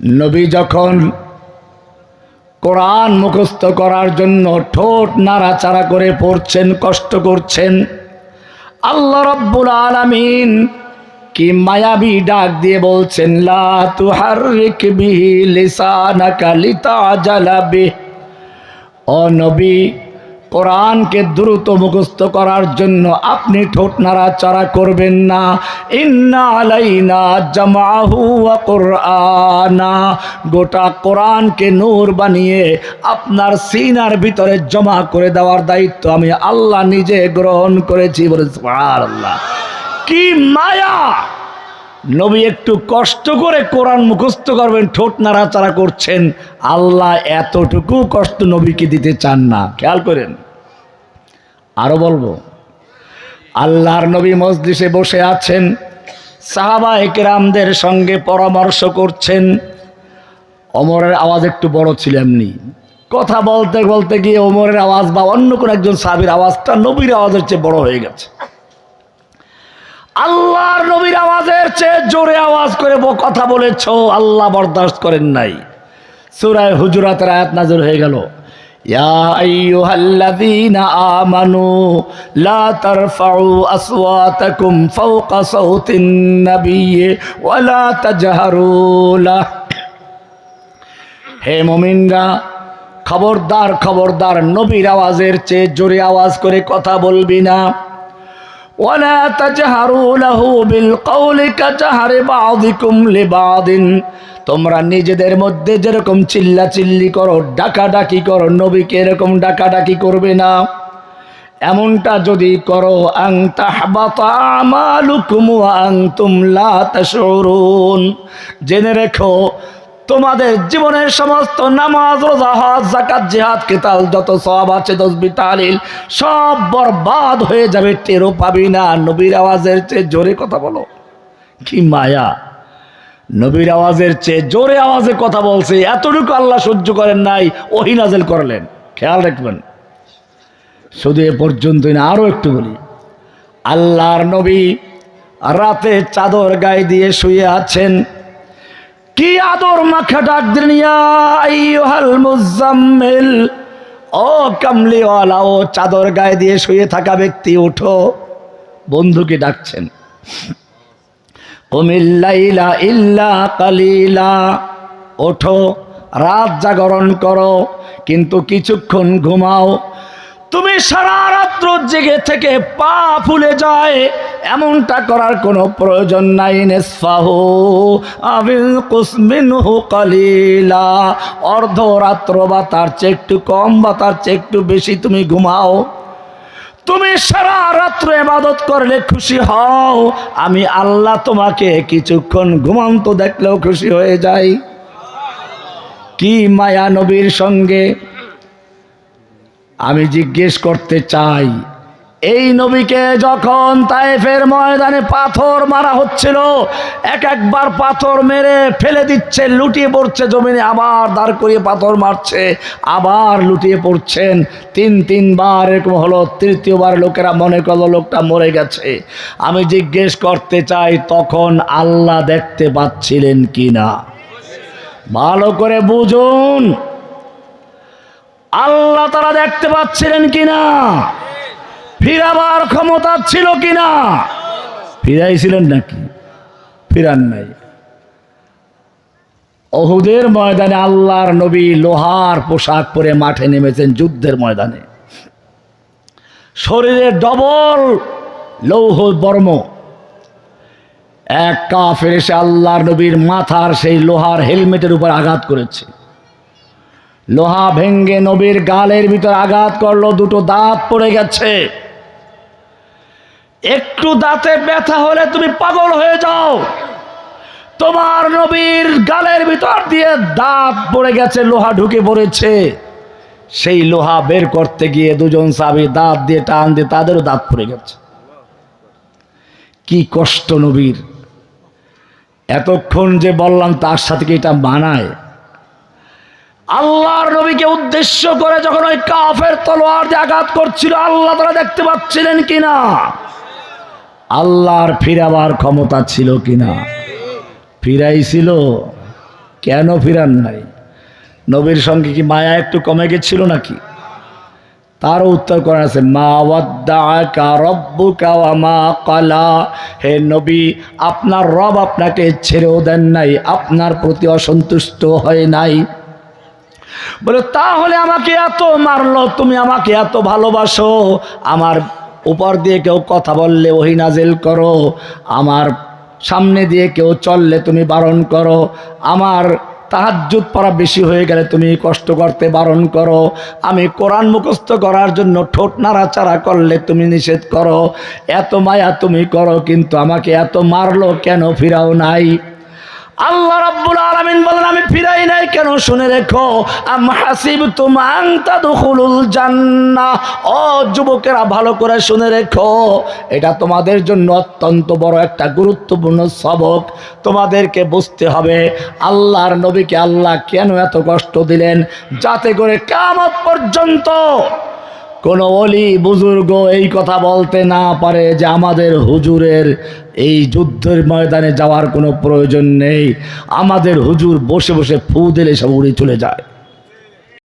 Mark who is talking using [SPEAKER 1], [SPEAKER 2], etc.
[SPEAKER 1] নবী যখন কোরআন মুখস্থ করার জন্য ঠোঁট নাড়াচাড়া করে পড়ছেন, কষ্ট করছেন, আল্লাহ রব্বুল আলামিন কি মায়াবী ডাক দিয়ে বলছেন, লা তুহাররিক বিহি লিসানাকা ও নবী কোরআনকে দ্রুত মুখস্থ করার জন্য আপনি ঠোঁট নাড়াচাড়া করবেন না। ইন্না আলাইনা জামাহু কোরআনা। গোটা কোরআনকে নূর বানিয়ে আপনার সিনার ভিতরে জমা করে দেওয়ার দায়িত্ব আমি আল্লাহ নিজে গ্রহণ করেছি বলে আল্লাহ কি মায়া! নবী একটু কষ্ট করে কোরআন মুখস্থ করবেন, ঠোঁট নাড়াচাড়া করছেন। আল্লাহ এতটুকু কষ্ট নবীকে দিতে চান না। খেয়াল করেন। আরও বলব, আল্লাহর নবী মসজিষে বসে আছেন, সাহাবা একরামদের সঙ্গে পরামর্শ করছেন। অমরের আওয়াজ একটু বড় ছিল এমনি। কথা বলতে বলতে গিয়ে ওমরের আওয়াজ বা অন্য কোনো একজন সাহাবির আওয়াজটা নবীর আওয়াজের চেয়ে বড় হয়ে গেছে। আওয়াজের চেয়ে জোরে আওয়াজ করে কথা বলেছ, আল্লাহ বরদাস্ত করেন নাই। সুরায় হুজুরাতের আয়াত নাজর হয়ে গেল। সাওতিন নাবিয়্যি ওয়া লা তাজহারু লাহ। হে মুমিনরা, খবরদার খবরদার, নবীর আওয়াজের চেয়ে জোরে আওয়াজ করে কথা বলবি না। ولا تجهروا له بالقول كجهر بعضكم لبعض তোমরা নিজেদের মধ্যে যেরকম চিল্লা চিল্লি করো ডাকাডাকি করো নবীকে এরকম ডাকাডাকি করবে না এমনটা যদি করো আং তাহবাতা আমালুকুম ওয়া আনতুম লা তাশউরুন জেনে রেখো তোমাদের জীবনের সমস্ত নামাজ, রোজা, হজ জাকাত জিহাদ, কেতাল, যত সব আছে, তসবি সব বরবাদ হয়ে যাবে টেরো পাবি না। নবীর আওয়াজের চেয়ে জোরে কথা বলো। কি মায়া। নবীর আওয়াজের চেয়ে জোরে আওয়াজে কথা বলছে। এতটুকু আল্লাহ সহ্য করেন নাই, ওহি নাজেল করলেন। খেয়াল রাখবেন। শুধু এ পর্যন্তই না, আরও একটু বলি। আল্লাহর নবী রাতে চাদর গায়ে দিয়ে শুয়ে আছেন। কি আদর মাখা ডাক ইয়া মুজাম্মিল ও কামলিওয়ালা, ও চাদর গায়ে দিয়ে শুয়ে থাকা ব্যক্তি ওঠো বন্ধুকে ডাকছেন। কুমিল্লাইলা ইল্লা কালিলা। ওঠো, রাত জাগরণ করো, কিন্তু কিছুক্ষণ ঘুমাও। তুমি সারা রাত্র জেগে থেকে পা ফুলে যায়। এমনটা করার কোনো প্রয়োজন নাই নেসফাহু। কালিলা। অর্ধরাত্র বা তার চেয়ে একটু কম বা তার চেয়ে একটু বেশি তুমি ঘুমাও। তুমি সারা রাত্র এবাদত করলে খুশি হও। আমি আল্লাহ তোমাকে কিছুক্ষণ ঘুমন্ত দেখলেও খুশি হয়ে যাই। কি মায়া নবীর সঙ্গে আমি জিজ্ঞেস করতে চাই, এই নবীকে যখন তায়েফের ময়দানে পাথর মারা হচ্ছিল, এক একবার পাথর মেরে ফেলে দিচ্ছে, লুটিয়ে পড়ছে জমিনে, আবার দাঁড় করিয়ে পাথর মারছে, আবার লুটিয়ে পড়ছেন। তিন, তিনবার এরকম হলো, তৃতীয়বার লোকেরা মনে করল লোকটা মরে গেছে। আমি জিজ্ঞেস করতে চাই, তখন আল্লাহ দেখতে পাচ্ছিলেন কি না ভালো করে বুঝুন। আল্লাহ তারা দেখতে পাচ্ছিলেন কিনা? ফিরাবার ক্ষমতা ছিল কিনা? ফিরাইছিলেন নাকি? ফিরান নাই। অহুদের ময়দানে আল্লাহর নবী লোহার পোশাক পরে মাঠে নেমেছেন যুদ্ধের ময়দানে। শরীরে ডবল লৌহ বর্ম। এক কাফের এসে আল্লাহর নবীর মাথার সেই লোহার হেলমেটের উপর আঘাত করেছে। লোহা ভেঙ্গে নবীর গালের ভিতর আঘাত করল, দুটো দাঁত পড়ে গেছে। একটু দাঁতে ব্যথা হলে তুমি পাগল হয়ে যাও। তোমার নবীর গালের ভিতর দিয়ে দাঁত পড়ে গেছে, লোহা ঢুকে পড়েছে। সেই লোহা বের করতে গিয়ে দুজন সাবি দাঁত দিয়ে টান দিয়ে তাদেরও দাঁত পড়ে গেছে। কি কষ্ট নবীর। এতক্ষণ যে বললাম তার সাথে কি এটা মানায়? আল্লাহর নবীকে উদ্দেশ্য করে যখন ওই কাফের তলোয়ার দিয়ে আঘাত করছিল, আল্লাহ তারা দেখতে পাচ্ছিলেন কিনা? আল্লাহর ফিরাবার ক্ষমতা ছিল কিনা? ফিরাইছিল? কেন ফিরান নাই? নবীর সঙ্গে কি মায়া একটু কমে গেছিল নাকি? তারও উত্তর করা আছে, মা মা কালা হে নবী, আপনার রব আপনাকে ছেড়েও দেন নাই, আপনার প্রতি অসন্তুষ্ট হয় নাই। বলে, তাহলে আমাকে এত মারলো, তুমি আমাকে এত ভালোবাসো। আমার উপর দিয়ে কেউ কথা বললে ওহি নাজেল করো। আমার সামনে দিয়ে কেউ চললে তুমি বারণ করো। আমার তাহাজ্জুদ পড়া বেশি হয়ে গেলে তুমি কষ্ট করতে বারণ করো। আমি কোরআন মুখস্থ করার জন্য ঠোঁট নাড়াচাড়া করলে তুমি নিষেধ করো। এত মায়া তুমি করো, কিন্তু আমাকে এত মারলো কেন ফিরাও নাই? আল্লাহ রাব্বুল আলামিন বলেন, আমি ফিরাই নাই কেন? শুনে রেখো, আম হাসিবতুম আন তাদখুলুল জান্নাহ। ও যুবকেরা, ভালো করে শুনে রেখো, এটা তোমাদের জন্য অত্যন্ত বড় একটা গুরুত্বপূর্ণ সবক। তোমাদেরকে বুঝতে হবে, আল্লাহর নবীকে আল্লাহ কেন এত কষ্ট দিলেন? যাতে করে কামত পর্যন্ত কোনো অলি বুজুর্গ এই কথা বলতে না পারে যে আমাদের হুজুরের এই যুদ্ধের ময়দানে যাওয়ার কোনো প্রয়োজন নেই। আমাদের হুজুর বসে বসে ফু দিলে সব উড়ে চলে যায়।